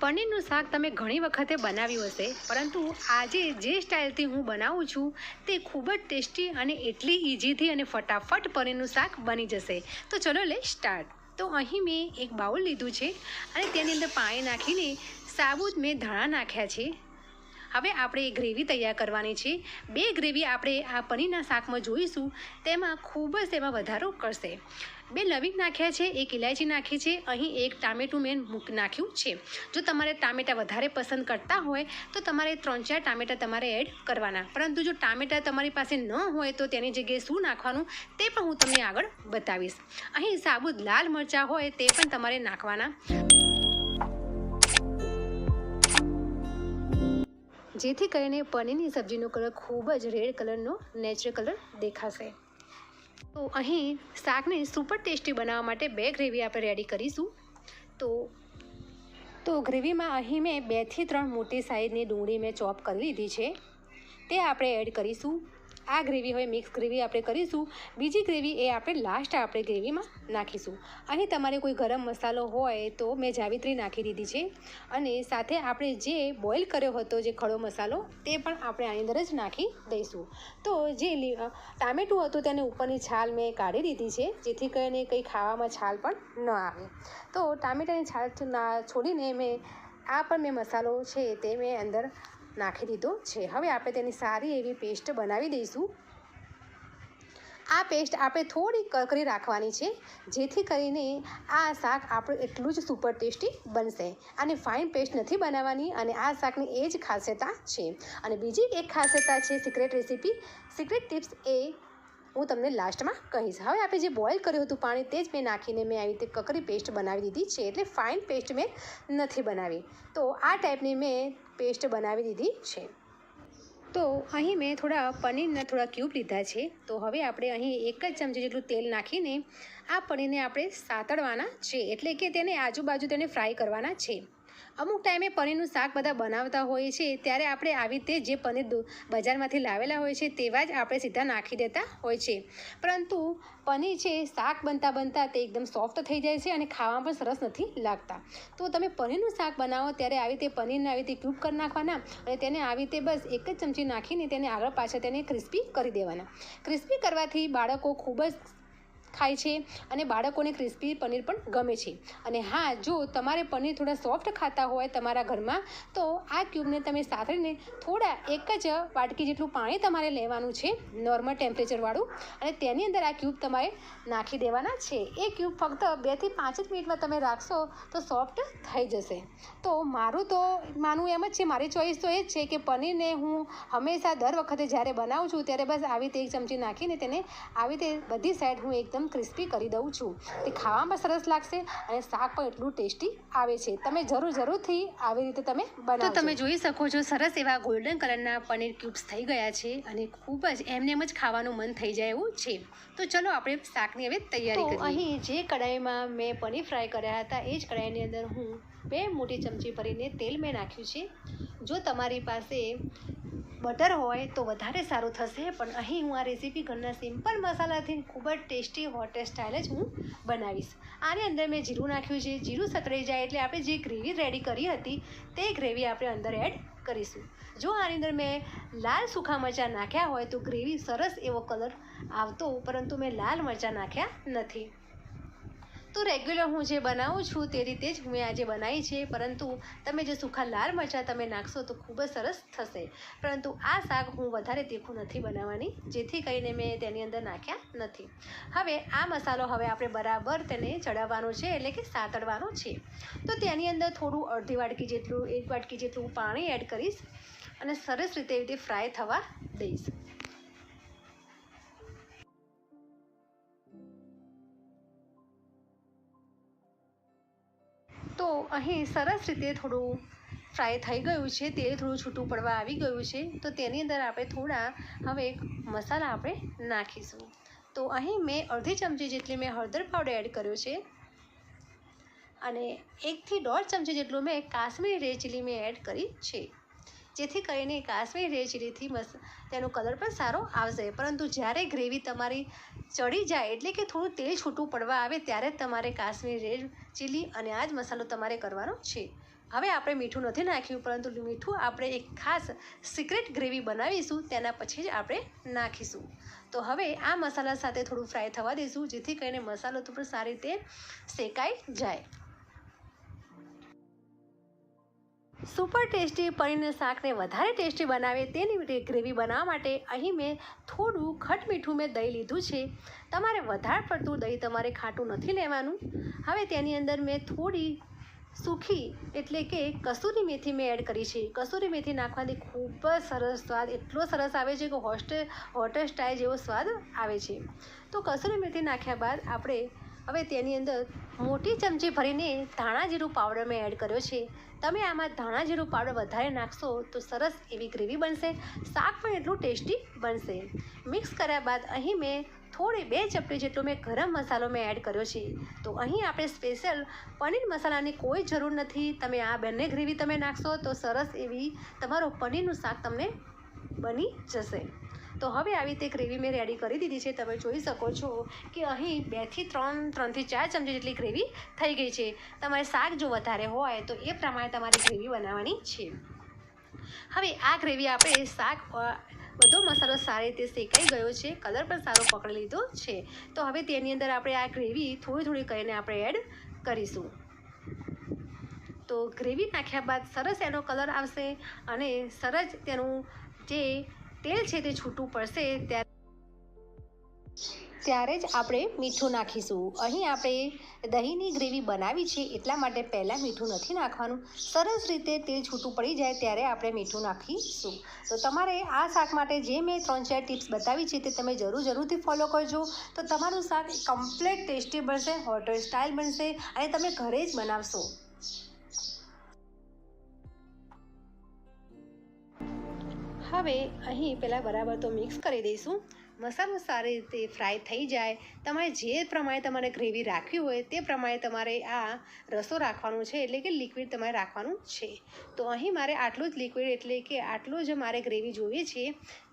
પનીરનું શાક તમે ઘણી વખતે બનાવ્યું હશે, પરંતુ આજે જે સ્ટાઇલથી હું બનાવું છું, તે ખૂબ જ ટેસ્ટી અને એટલી ઇઝીથી અને ફટાફટ પનીરનું શાક બની જશે. તો ચલો લે સ્ટાર્ટ તો અહીં મેં એક બાઉલ લીધું છે અને તેની અંદર પાણી નાખીને સાબુત મેં ધાણા નાખ્યા છે. હવે આપણે એ ગ્રેવી તૈયાર કરવાની છે. બે ગ્રેવી આપણે આ પનીરના શાકમાં જોઈશું, તેમાં ખૂબ જ તેમાં વધારો કરશે. બે લવિંગ નાખ્યા છે, એક ઇલાયચી નાખી છે, અહીં એક ટામેટું મેં મૂક, નાખ્યું છે. જો તમારે ટામેટાં વધારે પસંદ કરતા હોય, તો તમારે ત્રણ ચાર ટામેટાં તમારે એડ કરવાના. પરંતુ જો ટામેટાં તમારી પાસે ન હોય, તો તેની જગ્યાએ શું નાખવાનું, તે પણ હું તમને આગળ બતાવીશ. અહીં સાબુત લાલ મરચાં હોય, તે પણ તમારે નાખવાના. જેથી કરીને પનીરની સબ્જીનો કલર ખૂબ જ રેડ કલરનો, નેચરલ કલર દેખાશે. તો અહીં શાકને સુપર ટેસ્ટી બનાવવા માટે બે ગ્રેવી આપણે રેડી કરીશું. તો તો ગ્રેવીમાં અહીં મેં બેથી ત્રણ મોટી સાઈઝની ડુંગળી મેં ચોપ કરી લીધી છે. તે આપણે એડ કરીશું. આ ગ્રેવી હવે મિક્સ ગ્રેવી આપણે કરીશું. બીજી ગ્રેવી એ આપણે લાસ્ટ આપણે ગ્રેવીમાં નાખીશું. અહીં તમારે કોઈ ગરમ મસાલો હોય તો મેં જાવિત્રી નાખી દીધી છે. અને સાથે આપણે જે બોઇલ કર્યો હતો, જે ખડો મસાલો, તે પણ આપણે આની અંદર જ નાખી દઈશું. તો જે ટામેટું હતું તેને ઉપરની છાલ મેં કાઢી દીધી છે, જેથી કરીને કંઈ ખાવામાં છાલ પણ ન આવે. તો ટામેટાની છાલ છોડીને મેં આ પણ મેં મસાલો છે તે મેં અંદર નાખી દીધો છે. હવે આપણે તેની સારી એવી પેસ્ટ બનાવી દઈશું. આ પેસ્ટ આપણે થોડી કકરી રાખવાની છે, જેથી કરીને આ શાક આપણું એટલું જ સુપર ટેસ્ટી બનશે. અને ફાઇન પેસ્ટ નથી બનાવવાની અને આ શાકની એ જ ખાસિયતા છે. અને બીજી એક ખાસિયતા છે સિક્રેટ રેસીપી સિક્રેટ ટિપ્સ એ હું તમને લાસ્ટમાં કહીશ. હવે આપણે જે બોઇલ કર્યું હતું પાણી તે જ મેં નાખીને મેં આવી રીતે કકરી પેસ્ટ બનાવી દીધી છે. એટલે ફાઇન પેસ્ટ મેં નથી બનાવી. તો આ ટાઈપની મેં પેસ્ટ બનાવી દીધી છે. તો અહીં મેં થોડા પનીરના થોડા ક્યુબ લીધા છે. તો હવે આપણે અહીં એક જ ચમચી જેટલું તેલ નાખીને આ પનીરને આપણે સાતળવાના છે. એટલે કે તેને આજુબાજુ તેને ફ્રાય કરવાના છે. અમુક ટાઈમે પનીરનું શાક બધા બનાવતા હોઈએ છે, ત્યારે આપણે આવી રીતે જે પનીર બજારમાંથી લાવેલા હોય છે, તેવા જ આપણે સીધા નાખી દેતા હોય છે. પરંતુ પનીર છે, શાક બનતા બનતા તે એકદમ સોફ્ટ થઈ જાય છે અને ખાવામાં પણ સરસ નથી લાગતા. તો તમે પનીરનું શાક બનાવો ત્યારે આવી રીતે પનીરને આવી રીતે ક્યુબ કરી નાખવાના અને તેને આવી રીતે બસ એક જ ચમચી નાખીને તેને આગળ પાછળ તેને ક્રિસ્પી કરી દેવાના. ક્રિસ્પી કરવાથી બાળકો ખૂબ જ ખાય છે અને બાળકોને ક્રિસ્પી પનીર પણ ગમે છે. અને હા, જો તમારે પનીર થોડા સોફ્ટ ખાતા હોય તમારા ઘરમાં, તો આ ક્યુબને તમે સાથળીને થોડા એક જ વાટકી જેટલું પાણી તમારે લેવાનું છે નોર્મલ ટેમ્પરેચરવાળું અને તેની અંદર આ ક્યુબ તમારે નાખી દેવાના છે. એ ક્યુબ ફક્ત બેથી પાંચ જ મિનિટમાં તમે રાખશો, તો સોફ્ટ થઈ જશે. તો મારું તો માનવું એમ જ છે, મારી ચોઈસ તો એ જ છે કે પનીરને હું હંમેશા દર વખતે જ્યારે બનાવું છું, ત્યારે બસ આવી રીતે એક ચમચી નાખીને તેને આવી રીતે બધી સાઈડ હું એકદમ ક્રિસ્પી કરી દઉં છું. તે ખાવામાં સરસ લાગશે અને શાક પણ એટલું ટેસ્ટી આવે છે. તમે જરૂર જરૂરથી આવી રીતે તમે બનાવો તમે જોઈ શકો છો સરસ એવા ગોલ્ડન કલરના પનીર ક્યુબ્સ થઈ ગયા છે અને ખૂબ જ એમને એમ જ ખાવાનું મન થઈ જાય એવું છે. તો ચલો આપણે શાકની હવે તૈયારી કરીએ. અહીં જે કઢાઈમાં મેં પનીર ફ્રાય કર્યા હતા એ જ કઢાઈની અંદર હું બે મોટી ચમચી ભરીને તેલ મેં નાખ્યું છે. જો તમારી પાસે બટર હોય તો વધારે સારું થશે, પણ અહીં હું આ રેસીપી ઘરના સિમ્પલ મસાલાથી ખૂબ જ ટેસ્ટી હોટેલ સ્ટાઇલ જ હું બનાવીશ. આની અંદર મેં જીરું નાખ્યું છે. જીરું સતરાઈ જાય એટલે આપણે જે ગ્રેવી રેડી કરી હતી, તે ગ્રેવી આપણે અંદર એડ કરીશું. જો આની અંદર મેં લાલ સૂખા મરચાં નાખ્યા હોય તો ગ્રેવી સરસ એવો કલર આવતો, પરંતુ મેં લાલ મરચાં નાખ્યા નથી. તો રેગ્યુલર હું જે બનાવું છું તે રીતે જ મેં આજે બનાવી છે. પરંતુ તમે જે સૂખા લાલ મરચાં તમે નાખશો તો ખૂબ જ સરસ થશે. પરંતુ આ શાક હું વધારે તીખું નથી બનાવવાની, જેથી કરીને મેં તેની અંદર નાખ્યા નથી. હવે આ મસાલો હવે આપણે બરાબર તેને ચડાવવાનો છે, એટલે કે સાતડવાનો છે. તો તેની અંદર થોડું અડધી વાટકી જેટલું, એક વાટકી જેટલું પાણી એડ કરીશ અને સરસ રીતે રીતે ફ્રાય થવા દઈશ. અહીં સરસ રીતે થોડું ફ્રાય થઈ ગયું છે, તેલ થોડું છૂટું પડવા આવી ગયું છે, તો તેની અંદર આપણે થોડા હવે મસાલા આપણે નાખીશું. તો અહીં મેં અડધી ચમચી જેટલી મેં હળદર પાવડર એડ કર્યો છે અને એકથી દોઢ ચમચી જેટલું મેં કાશ્મીરી રેડ મેં એડ કરી છે. જેથી કરીને કાશ્મીરી ચીલીથી મસ તેનો કલર પણ સારો આવશે. પરંતુ જ્યારે ગ્રેવી તમારી ચડી જાય એટલે કે થોડું તેલ છૂટું પડવા આવે ત્યારે તમારે કાશ્મીરી રેડ ચીલી અને આ જ મસાલો તમારે કરવાનો છે. હવે આપણે મીઠું નથી નાખ્યું, પરંતુ મીઠું આપણે એક ખાસ સિક્રેટ ગ્રેવી બનાવીશું, તેના પછી જ આપણે નાખીશું. તો હવે આ મસાલા સાથે થોડું ફ્રાય થવા દઈશું જેથી કરીને મસાલો તો પણ સારી રીતે શેકાઈ જાય. સુપર ટેસ્ટી પનીરના શાકને વધારે ટેસ્ટી બનાવે તેની ગ્રેવી બનાવવા માટે અહીં મેં થોડું ખટ મીઠું મેં દહીં લીધું છે. તમારે વધારે પડતું દહીં તમારે ખાટું નથી લેવાનું. હવે તેની અંદર મેં થોડી સૂખી એટલે કે કસૂરી મેથી મેં એડ કરી છે. કસૂરી મેથી નાખવાથી ખૂબ જ સરસ સ્વાદ, એટલો સરસ આવે છે કે હોસ્ટેલ હોટેલ સ્ટાઇલ જેવો સ્વાદ આવે છે. તો કસૂરી મેથી નાખ્યા બાદ આપણે હવે તેની અંદર મોટી ચમચી ભરીને ધાણા જીરું પાવડર મેં એડ કર્યો છે. તમે આમાં ધાણા જીરું પાવડર વધારે નાખશો તો સરસ એવી ગ્રેવી બનશે, શાક પણ એટલું ટેસ્ટી બનશે. મિક્સ કર્યા બાદ અહીં મેં થોડી બે ચપટી જેટલો મેં ગરમ મસાલો મેં એડ કર્યો છે. તો અહીં આપણે સ્પેશિયલ પનીર મસાલાની કોઈ જરૂર નથી. તમે આ બંને ગ્રેવી તમે નાખશો તો સરસ એવી તમારું પનીરનું શાક તમને બની જશે. તો હવે આવી રીતે ગ્રેવી મેં રેડી કરી દીધી છે. તમે જોઈ શકો છો કે અહીં બેથી ત્રણ ત્રણથી ચાર ચમચી જેટલી ગ્રેવી થઈ ગઈ છે. તમારે શાક જો વધારે હોય તો એ પ્રમાણે તમારે ગ્રેવી બનાવવાની છે. હવે આ ગ્રેવી આપણે શાક બધો મસાલો સારી રીતે શેકાઈ ગયો છે. કલર પણ સારો પકડી લીધો છે. તો હવે તેની અંદર આપણે આ ગ્રેવી થોડી થોડી કરીને આપણે એડ કરીશું. તો ગ્રેવી નાખ્યા બાદ સરસ એનો કલર આવશે અને સરસ તેનું જે તેલ છે તે છૂટું પડશે ત્યારે ત્યારે જ આપણે મીઠું નાખીશું. અહીં આપણે દહીંની ગ્રેવી બનાવી છે, એટલા માટે પહેલાં મીઠું નથી નાખવાનું. સરસ રીતે તેલ છૂટું પડી જાય ત્યારે આપણે મીઠું નાખીશું. તો તમારે આ શાક માટે જે મેં ત્રણ ચાર ટિપ્સ બતાવી છે તે તમે જરૂર જરૂરથી ફોલો કરજો. તો તમારું શાક કમ્પ્લેટ ટેસ્ટી બનશે, હોટેલ સ્ટાઇલ બનશે અને તમે ઘરે જ બનાવશો. હવે અહીં પહેલાં બરાબર તો મિક્સ કરી દઈશું. મસાલો સારી રીતે ફ્રાય થઈ જાય, તમારે જે પ્રમાણે તમારે ગ્રેવી રાખવી હોય તે પ્રમાણે તમારે આ રસો રાખવાનો છે, એટલે કે લિક્વિડ તમારે રાખવાનું છે. તો અહીં મારે આટલું જ લિક્વિડ એટલે કે આટલું જ મારે ગ્રેવી જોઈએ છે.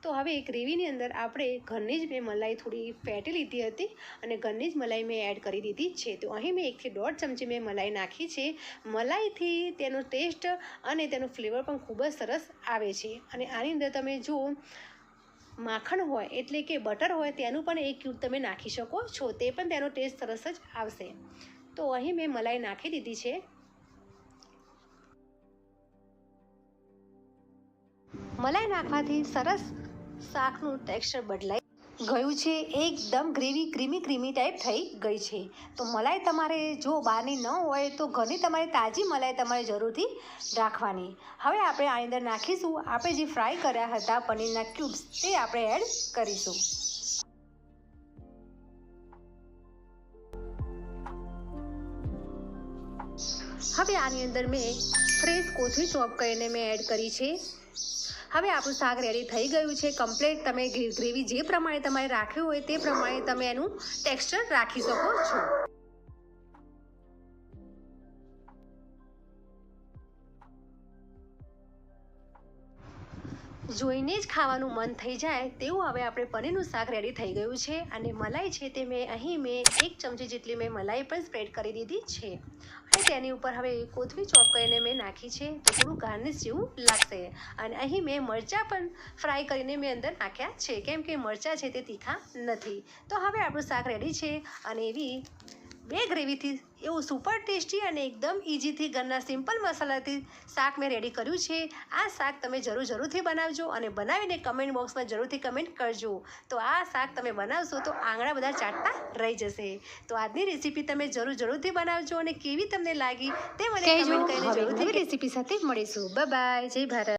તો હવે ગ્રેવીની અંદર આપણે ઘરની જ મેં મલાઈ થોડી ફેટી લીધી હતી અને ઘરની જ મલાઈ મેં એડ કરી દીધી છે. તો અહીં મેં એકથી દોઢ ચમચી મેં મલાઈ નાખી છે. મલાઈથી તેનો ટેસ્ટ અને તેનો ફ્લેવર પણ ખૂબ જ સરસ આવે છે. અને આની અંદર તમે જો માખણ હોય એટલે કે બટર હોય તેનું પણ એક ક્યુબ તમે નાખી શકો છો. તે પણ તેનો ટેસ્ટ સરસ જ આવશે. તો અહીં મેં મલાઈ નાખી દીધી છે. મલાઈ નાખવાથી સરસ શાકનું ટેક્સચર બદલાઈ ગયું છે, એકદમ ગ્રેવી, ક્રીમી ક્રીમી ટાઈપ થઈ ગઈ છે. તો મલાઈ તમારે જો બહારની ન હોય, તો ઘરની તમારે તાજી મલાઈ તમારે જરૂરથી રાખવાની. હવે આપણે આની અંદર નાખીશું, આપણે જે ફ્રાય કર્યા હતા પનીરના ક્યુબ્સ તે આપણે એડ કરીશું. હવે આની અંદર મેં ફ્રેશ કોથળી ચોપ કરીને મેં એડ કરી છે. હવે આપણું શાક રેડી થઈ ગયું છે. કમ્પ્લેટ તમે ગ્રેવી જે પ્રમાણે તમારે રાખ્યું હોય તે પ્રમાણે તમે એનું ટેક્સચર રાખી શકો છો. જોઈને જ ખાવાનું મન થઈ જાય તેવું હવે આપણે પનીરનું શાક રેડી થઈ ગયું છે અને મલાઈ છે તે મેં અહીં મેં એક ચમચી જેટલી મેં મલાઈ પણ સ્પ્રેડ કરી દીધી છે. તેની ઉપર હવે કોથળી ચોપ કરીને મેં નાખી છે તો થોડું ગાર્નિશ જેવું લાગશે. અને અહીં મેં મરચાં પણ ફ્રાય કરીને મેં અંદર નાખ્યા છે. કેમ કે મરચાં છે તે તીખા નથી. તો હવે આપણું શાક રેડી છે અને એવી બે ગ્રેવીથી એવું સુપર ટેસ્ટી અને એકદમ ઇઝીથી ઘરના સિમ્પલ મસાલાથી શાક મેં રેડી કર્યું છે. આ શાક તમે જરૂર જરૂરથી બનાવજો અને બનાવીને કમેન્ટ બોક્સમાં જરૂરથી કમેન્ટ કરજો. તો આ શાક તમે બનાવશો તો આંગળા બધા ચાટતા રહી જશે. તો આજની રેસીપી તમે જરૂર જરૂરથી બનાવજો અને કેવી તમને લાગી તે મને કમેન્ટ કરીને જરૂરથી રેસીપી સાથે મળીશું. બાય જય ભારત.